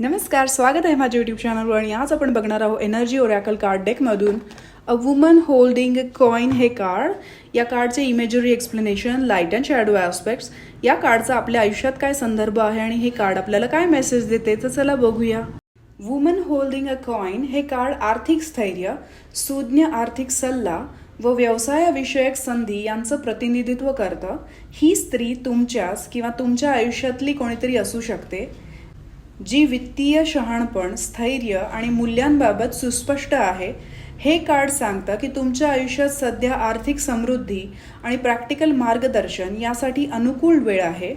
नमस्कार स्वागत आहे माझ्या यूट्यूब चॅनलवर आणि आज आपण बघणार आहोत एनर्जी ओरॅकल कार्ड डेकमधून अ वुमन होल्डिंग कॉईन हे कार्ड या कार्डचे imagery explanation light and shadow aspects या कार्डचा आपल्या आयुष्यात काय संदर्भ आहे आणि हे कार्ड आपल्याला काय मेसेज देते? तर चला बघूया. वुमन होल्डिंग अ कॉईन हे कार्ड आर्थिक स्थैर्य सुज्ञ आर्थिक सल्ला व व्यवसायाविषयक संधी यांचं प्रतिनिधित्व करतं. ही स्त्री तुमच्याच किंवा तुमच्या आयुष्यातली कोणीतरी असू शकते. जी वित्तीय शहाणपण स्थैर्य आणि मूल्यांबाबत सुस्पष्ट आहे हे कार्ड सांगतं की तुमच्या आयुष्यात सध्या आर्थिक समृद्धी आणि प्रॅक्टिकल मार्गदर्शन यासाठी अनुकूल वेळ आहे.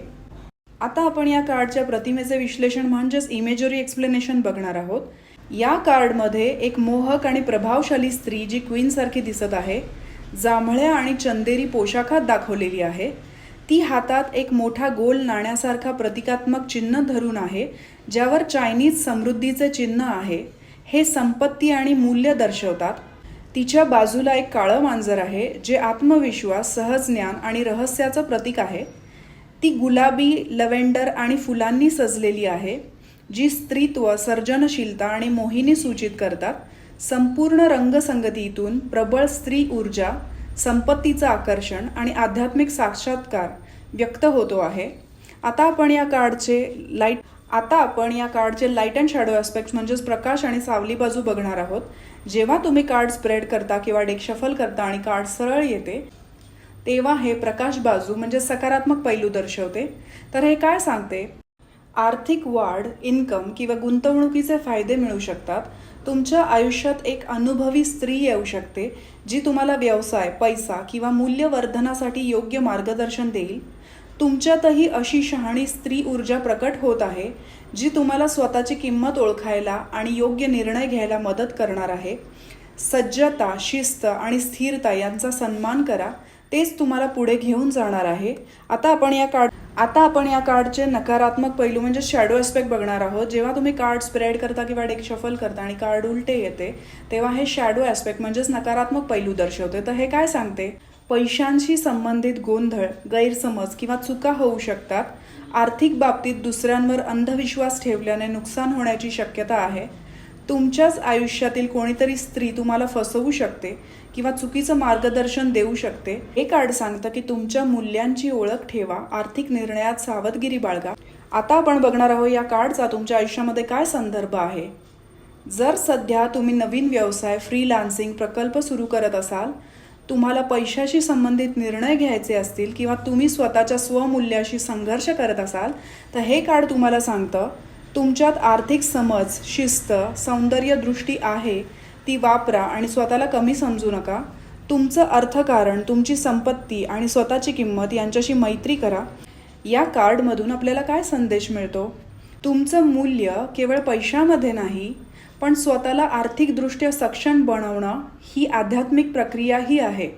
आता आपण या कार्डच्या प्रतिमेचे विश्लेषण म्हणजेच इमेजरी एक्सप्लेनेशन बघणार आहोत. या कार्डमध्ये एक मोहक आणि प्रभावशाली स्त्री जी क्वीनसारखी दिसत आहे जांभळ्या आणि चंदेरी पोशाखात दाखवलेली आहे. ती हातात एक मोठा गोल नाण्यासारखा प्रतिकात्मक चिन्ह धरून आहे ज्यावर चायनीज समृद्धीचे चिन्ह आहे. हे संपत्ती आणि मूल्य दर्शवतात. तिच्या बाजूला एक काळं मांजर आहे जे आत्मविश्वास सहज ज्ञान आणि रहस्याचं प्रतीक आहे. ती गुलाबी लव्हेंडर आणि फुलांनी सजलेली आहे जी स्त्रीत्व सर्जनशीलता आणि मोहिनी सूचित करतात. संपूर्ण रंगसंगतीतून प्रबळ स्त्री ऊर्जा संपत्तीचं आकर्षण आणि आध्यात्मिक साक्षात्कार व्यक्त होतो आहे. आता आपण या कार्डचे लाइट आता आपण या कार्डचे लाइट अँड शॅडो ॲस्पेक्ट म्हणजेच प्रकाश आणि सावली बाजू बघणार आहोत. जेव्हा तुम्ही कार्ड स्प्रेड करता किंवा डेक शफल करता आणि कार्ड सरळ येते तेव्हा हे प्रकाश बाजू म्हणजे सकारात्मक पैलू दर्शवते. तर हे काय सांगते? आर्थिक वाढ इन्कम किंवा गुंतवणुकीचे फायदे मिळू शकतात. तुमच्या आयुष्यात एक अनुभवी स्त्री येऊ शकते जी तुम्हाला व्यवसाय पैसा किंवा मूल्यवर्धनासाठी योग्य मार्गदर्शन देईल. तुमच्यातही अशी शहाणी स्त्री ऊर्जा प्रकट होत आहे जी तुम्हाला स्वतःची किंमत ओळखायला आणि योग्य निर्णय घ्यायला मदत करणार आहे. सज्जता शिस्त आणि स्थिरता यांचा सन्मान करा. तेच तुम्हाला पुढे घेऊन जाणार आहे. आता आपण या कार्ड आता आपण या कार्डचे नकारात्मक पैलू म्हणजे शॅडो एस्पेक्ट बघणार आहोत. जेव्हा तुम्ही कार्ड स्प्रेड करता किंवा डेक शफल करता आणि कार्ड उलटे येते तेव्हा हे शॅडो एस्पेक्ट म्हणजेच नकारात्मक पैलू दर्शवते. तर हे काय सांगते? पैशांशी संबंधित गोंधळ गैरसमज किंवा चुका होऊ शकतात. आर्थिक बाबतीत दुसऱ्यांवर अंधविश्वास ठेवल्याने नुकसान होण्याची शक्यता आहे. तुमच्याच आयुष्यातील कोणीतरी स्त्री तुम्हाला फसवू शकते. किंवा चुकीचं मार्गदर्शन देऊ शकते हे कार्ड सांगतं की तुमच्या मूल्यांची ओळख ठेवा आर्थिक निर्णयात सावधगिरी बाळगा. आता आपण बघणार आहोत या कार्डचा तुमच्या आयुष्यामध्ये काय संदर्भ आहे. जर सध्या तुम्ही नवीन व्यवसाय फ्रीलान्सिंग प्रकल्प सुरू करत असाल तुम्हाला पैशाशी संबंधित निर्णय घ्यायचे असतील किंवा तुम्ही स्वतःच्या स्वमूल्याशी संघर्ष करत असाल तर हे कार्ड तुम्हाला सांगतं तुमच्यात आर्थिक समज शिस्त सौंदर्य दृष्टी आहे ती वापरा आणि स्वतःला कमी समजू नका. तुमचं अर्थकारण तुमची संपत्ती आणि स्वतःची किंमत यांच्याशी मैत्री करा. या कार्डमधून आपल्याला काय संदेश मिळतो? तुमचं मूल्य केवळ पैशामध्ये नाही पण स्वतःला आर्थिकदृष्ट्या सक्षम बनवणं ही आध्यात्मिक प्रक्रियाही आहे.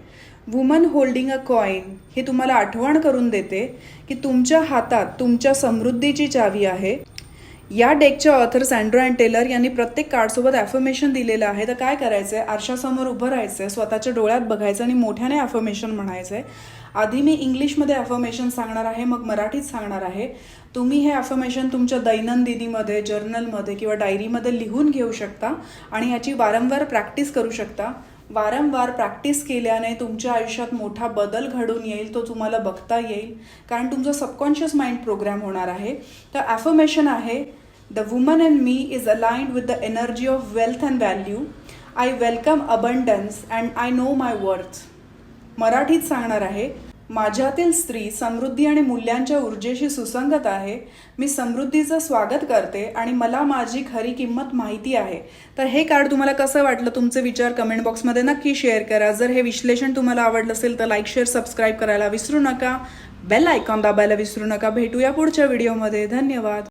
वुमन होल्डिंग अ कॉईन हे तुम्हाला आठवण करून देते की तुमच्या हातात तुमच्या समृद्धीची चावी आहे. या डेकच्या ऑथर सँड्रो अँड टेलर यांनी प्रत्येक कार्डसोबत ॲफर्मेशन दिलेलं आहे. तर काय करायचं आहे आरशासमोर उभं राहायचं आहे स्वतःच्या डोळ्यात बघायचं आणि मोठ्याने ॲफर्मेशन म्हणायचं आहे आधी मी इंग्लिशमध्ये ॲफर्मेशन सांगणार आहे मग मराठीत सांगणार आहे. तुम्ही हे ॲफर्मेशन तुमच्या दैनंदिनीमध्ये जर्नलमध्ये किंवा डायरीमध्ये लिहून घेऊ शकता आणि ह्याची वारंवार प्रॅक्टिस करू शकता. वारंवार प्रॅक्टिस केल्याने तुमच्या आयुष्यात मोठा बदल घडून येईल तो तुम्हाला बघता येईल. कारण तुमचं सबकॉन्शियस माइंड प्रोग्राम होणार आहे. तर ॲफर्मेशन आहे the woman and me is aligned with the energy of wealth and value I welcome abundance and I know my worth मराठीत सांगणार आहे माझ्यातील स्त्री समृद्धी आणि मूल्यांच्या ऊर्जेशी सुसंगत आहे. मी समृद्धीचं स्वागत करते आणि मला माझी खरी किंमत माहिती आहे. तर हे कार्ड तुम्हाला कसं वाटलं? तुमचे विचार कमेंट बॉक्समध्ये नक्की शेअर करा. जर हे विश्लेषण तुम्हाला आवडलं असेल तर लाईक शेअर सबस्क्राईब करायला विसरू नका. बेल आयकॉन दाबायला विसरू नका. भेटूया पुढच्या व्हिडिओमध्ये धन्यवाद.